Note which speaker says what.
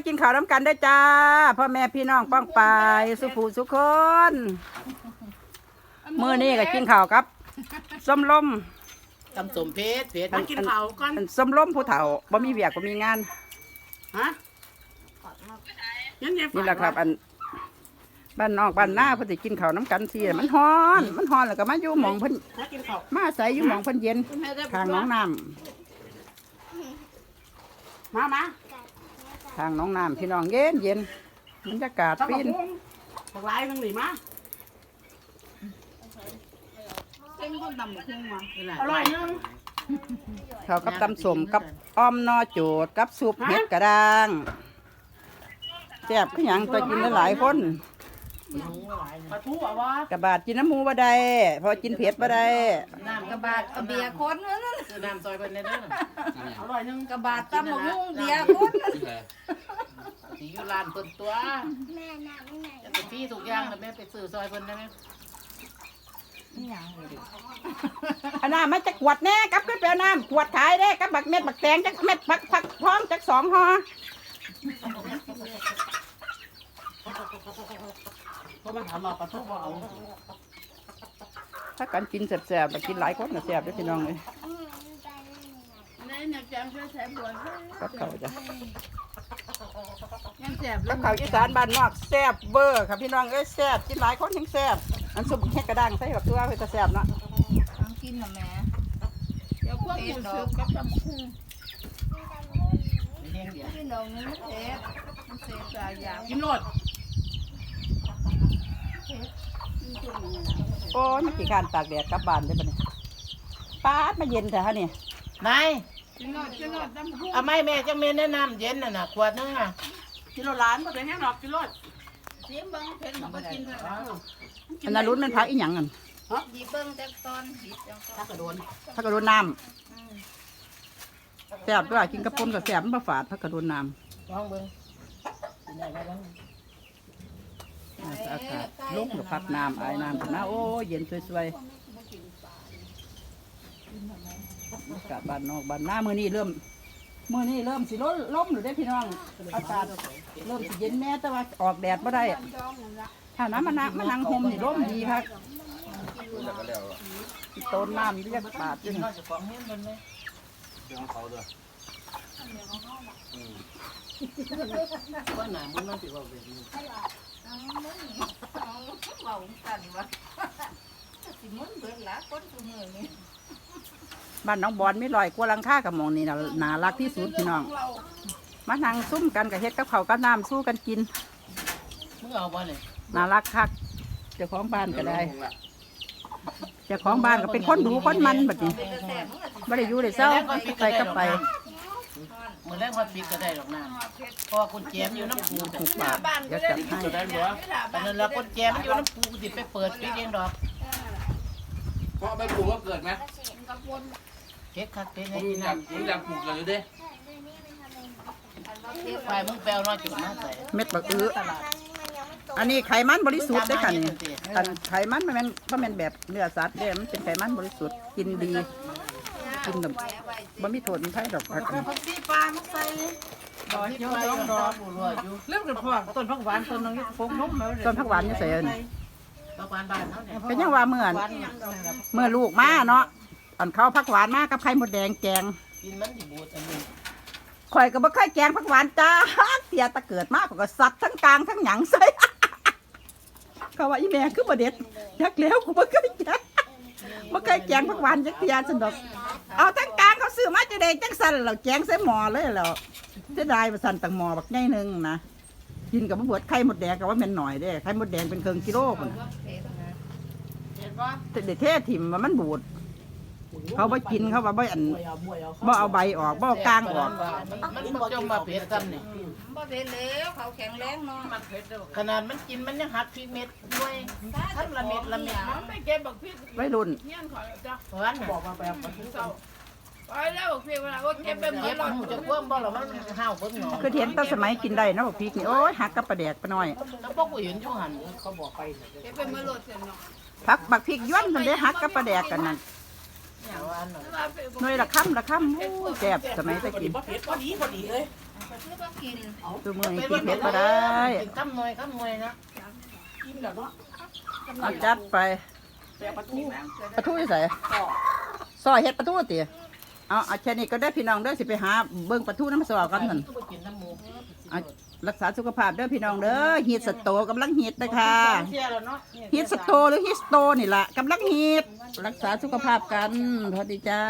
Speaker 1: มากินข้าวน้ำกันได้อจ้าพ่อแม่พี่น้องป้องปายสุภูสุคนมื้อนี้ก็กินข้าวครับส้มลม
Speaker 2: ตำสมเพชรเพชร
Speaker 1: อัน
Speaker 2: มากินข้าวกัน
Speaker 1: อันส้มลมผู้เฒ่าบ่มีเวียกบ่มีงาน
Speaker 2: ฮะยังไง
Speaker 1: นี่แหละครับ อันบ้านนอกบ้านหน้าเพิ่นสิกินข้าวน้ำกันสิมันฮ้อน มันฮ้อนแล้วก็มาอยู่หม่องเพิ่น
Speaker 2: มากินข้าว
Speaker 1: มาอาศัยอยู่หม่องเพิ่นเย็นทางหน้องน้ำ
Speaker 2: มามา
Speaker 1: ทางหน้องน้ำพี่น้องเย็นเย็นบรรยากาศ
Speaker 2: ตัก
Speaker 1: ฟิน
Speaker 2: บักลายทั้งนี้มา
Speaker 3: เป็นคนตำบักหุ่งมา
Speaker 2: อร่อยนึง
Speaker 1: ข้าวกับตำสมกับอ้อมนอโจดกับซุปเห็ดกระด้างแซ่บคือหยังตัวกินหลายๆคน
Speaker 2: ปลาทูอะวะ
Speaker 1: กระบาดกินน้ำหมูบ่ได้เพอกินเผ็ดบ่ได้
Speaker 2: น้ำ
Speaker 3: กระบาดเอาเบียร์คนนั่น
Speaker 2: คือน้ำซอยเป็นในเด้ออร่อยนึง
Speaker 3: กระบาดตำบักหุ่งเบียร์คน
Speaker 2: สีอยู่ร้านเพิ่นตัว
Speaker 4: แม่น้ำไม่ไหน
Speaker 2: จะไปที่ทุกอย่างแล้วแม่ไปซื้อซอยเพิ่นได้ไหม
Speaker 1: อันน้ำมาจักขวดแน่กับขึ้นไปเอาน้ำขวดขายได้กับบักเม็ดบักแตงจักเม็ดผักผักพร้อมจักสองห่อ
Speaker 2: เพราะมันถามว่าปลาทูบ่เอา
Speaker 1: ถ้ากันกินแซ่บๆแล้วกินหลายคนก็แซ่บเด้อพี่น้องเลย
Speaker 4: อืมใจไม่ไหน
Speaker 3: นี่เนี่ยแจมช่วยใช้บัว
Speaker 1: กับข้าวจ้ะ
Speaker 3: ยังแจบ
Speaker 1: กับข้าวอีสานบ้านนอกแซ่บเบอร์ครับพี่น้องเอ้ยแซ่บกินหลายคนทั้งแซ่บอันซุปเห็ดกระด้างใส่กับตัวเพื่อจะแซ่บเนาะ
Speaker 3: ทำกินน่ะแม่เดี๋ยวพวกหมูสุกกับตำบักหุ่ง
Speaker 2: เลี้ยงเดียว
Speaker 3: พี่น้องนี่มันเสพมันเสพหลายอย่าง
Speaker 2: กินโลด
Speaker 1: โอ้ยมันกี่การตากแดดกลับบ้านได้ปะเนี่ยป้าดมาเย็นแต่ฮะนี่
Speaker 2: นาย
Speaker 3: กินหน่อยกินหน่อยตำบักหุ่ง
Speaker 2: เอาไม่แม่จังแม่แนะนำเย็นน่ะน่ะขวดนึงอะกิโลล้านบ่เป็นแห้งหรอกกิโล
Speaker 3: ชิมเบิ้งเผ็ดมันก็กินเถอะ
Speaker 1: อันนั้นรุ้นมันพักอีหยังกัน
Speaker 3: หยิบเบิ้งแต่ตอนหยิบจังตอน
Speaker 2: ถ้ากระโดน
Speaker 1: พักกระโดนน้ำแซ่บด้วยกินกระปุนกับแซ่บมันบ่ฝาดพักกระโดนน้
Speaker 2: ลองเบิ่งกินได้บ่บ้างำ
Speaker 1: อากาศลุกหรือพักน้ำไอ้น้ำนะโอ้เย็นสวยๆอากาศบ้านนอกบ้านหน้ามือนี้เริ่มมือนี้เริ่มสิล้นล้มหรือได้พี่น้อง อากาศเริ่มสิเย็นแม่แต่ว่าออกแดดบ่ได้ถ้าน้ำมันนักมันนังห่มนี่ร่มดีครับต้นน้ำเรียกบาด
Speaker 2: กิ
Speaker 1: จั
Speaker 2: น
Speaker 1: ง
Speaker 2: ว่าหนามันน่าสิว่าแบบนี้
Speaker 3: เบากันวะสิมุนเบิดละคนซุมื้อนี้
Speaker 1: บ้านน้องบอลไม่ลอยกว่าหลังคากับหมองนี่นะนารักที่สุดพี่น้อง มานั่งซุ่มกันกับเฮ็ดกับเขาวกับน้ำสู้กันกิน
Speaker 2: มึงเอาบ่เนี่ย
Speaker 1: นารักคักเจ้าของบ้านก็ได้เจ้าของบ้านก็เป็นคนดูคนมันแบบนี้ไม่ได้อยู่ได้เศร้าไปก็ไป
Speaker 2: มือแรกว่าปิดก็ได้หรอกนะเพราะว่าคุณแจมอยู่น้ำปูแต่
Speaker 1: ถูกบาทเดี๋ยวจัดให้
Speaker 2: ตอนนั้นเราคุณแจมอยู่น้ำปูสิไปเปิดปิดเองดอก
Speaker 5: เพราะไม่ปลูกก็เกิดไหม
Speaker 2: เฮ็ดคักเป็น
Speaker 5: ผ
Speaker 2: ไง
Speaker 5: ม
Speaker 2: ที่
Speaker 5: อ
Speaker 2: นั่
Speaker 5: ยานกผมอยากปลูกเลยอยู่เด้
Speaker 2: ไปมึงแปลน้อยจุดมาใส่
Speaker 1: เม็ดบักอื้อ
Speaker 4: มันมันยังไม่โต
Speaker 1: อันนี้ไขมันบริสุทธิ์ได้อค่ะนี่อันไขมันมันเป็นมันเป็นแบบเนื้อสัตว์เด้อมันเป็นไขมันบริสุทธิ์กินดีกินแบบ บ่มีโทษมีภัยดอกครับ
Speaker 2: ผักชีปลามาใส่ดอกเขียวสองดอกรัวอยู่
Speaker 1: เรื่องพวกต้นผักหวานต้นนึงพกนมต้นผักหวานนี่ใส่อัน
Speaker 2: ผักหวานบ้านเขาเนี่ย
Speaker 1: เป็นยังว่าเมื่อนเมื่อลูกมาเนาะอันเขาผักหวานมากับไข่มดแดงแกง
Speaker 2: กินมันสิบูดอันนี้
Speaker 1: ข่อยก็บ่เคยแกงผักหวานจ้าเตียตะเกิดมากก็สัตว์ทั้งกลางทั้งหยังใส่เขาว่าอีแม่คือบ่เด็ดยักแล้วกูบ่เคยแกงบ่เคยแกงผักหวานจักเตียสันดอกเอาทั้งกลางเขา ซื้อมาจะได้จังสั่นแล้วแกงใส่หม้อเลยแล้วเสียดายว่าสั่นตังหม้อบักใหญ่หนึงนะกินกับบ่เบิดไข่มดแดงก็ว่าแม่นหน่อยเด้ไข่มดแดงเป็นครึ่งกิโลพุ่น
Speaker 2: เห็นป่ะ
Speaker 1: แต่เด็ดเทถิ่มว่ามันบูด เขาบ่กินเขาว่าบ่อัน
Speaker 2: บวยเอาบวยเอา
Speaker 1: บ่เอาใบออกบ่เอากลางออก
Speaker 2: มันมันจงมาเผ็ดซ้ำนี่
Speaker 3: บ่เป็นแล้วเขาแข็งแรงเนาะ
Speaker 2: ขนาดมันกินมันยังหักพริกเม็ดด้วยทั้งละเม็ดละเม็ดมันไม่เก็บบักพริก
Speaker 1: ไว้รุ่น
Speaker 3: เฮียนขอจ้ะ
Speaker 2: หวานบอกมาแบบมัน
Speaker 3: เศร้า ไปแล้วบอกพี่เวลาว่าเก็บไปหมด
Speaker 2: บ
Speaker 3: แล้ว
Speaker 2: หูจะคว่ำบ่หรอมันห้าวเพิ่งหนอ
Speaker 1: คือเห็นตั้งสมัยกินได้นะบอกพริกนี่โอ้ยหักกับปลาแดกไปหน่อย
Speaker 2: แล้วพวกกูเห็นอยู่หันเขาบอกไป
Speaker 3: เก็บไปหมดเลยเสร็จเนาะ
Speaker 1: ผักบักพริกย้อนมันได้หักกับปลาแดกกันนั่น
Speaker 2: หน่
Speaker 3: ว
Speaker 1: ยละค่ำละค่ำโอ้ยแซ่บสมัยตะกิน
Speaker 2: พอดีพอดีเลย
Speaker 1: ตัวมือกินเผ็ดบ่ได้
Speaker 2: กินข้ามหน่อยข้ามหน่อยนะ
Speaker 6: กินแล้วเนาะ
Speaker 1: เอาจัดไป
Speaker 6: ปลาทู
Speaker 1: ปลาทูใส่ซอยเฮ็ดปลาทูติ เอาเอาแค่นี้ก็ได้พี่น้องเด้อสิไปหาเบิ่งปลาทูน้ำสวากันนั่น
Speaker 2: ก็ไปกินน้ำหมู
Speaker 1: เอารักษาสุขภาพเด้อพี่น้องเด้อฮีทสโตกำลังฮีทนะคะ
Speaker 2: เที่ยแล้วเนาะ
Speaker 1: ฮีทสโตหรือฮีทสโตนี่ล่ะกำลังฮีทรักษาสุขภาพกันสวัสดีจ้า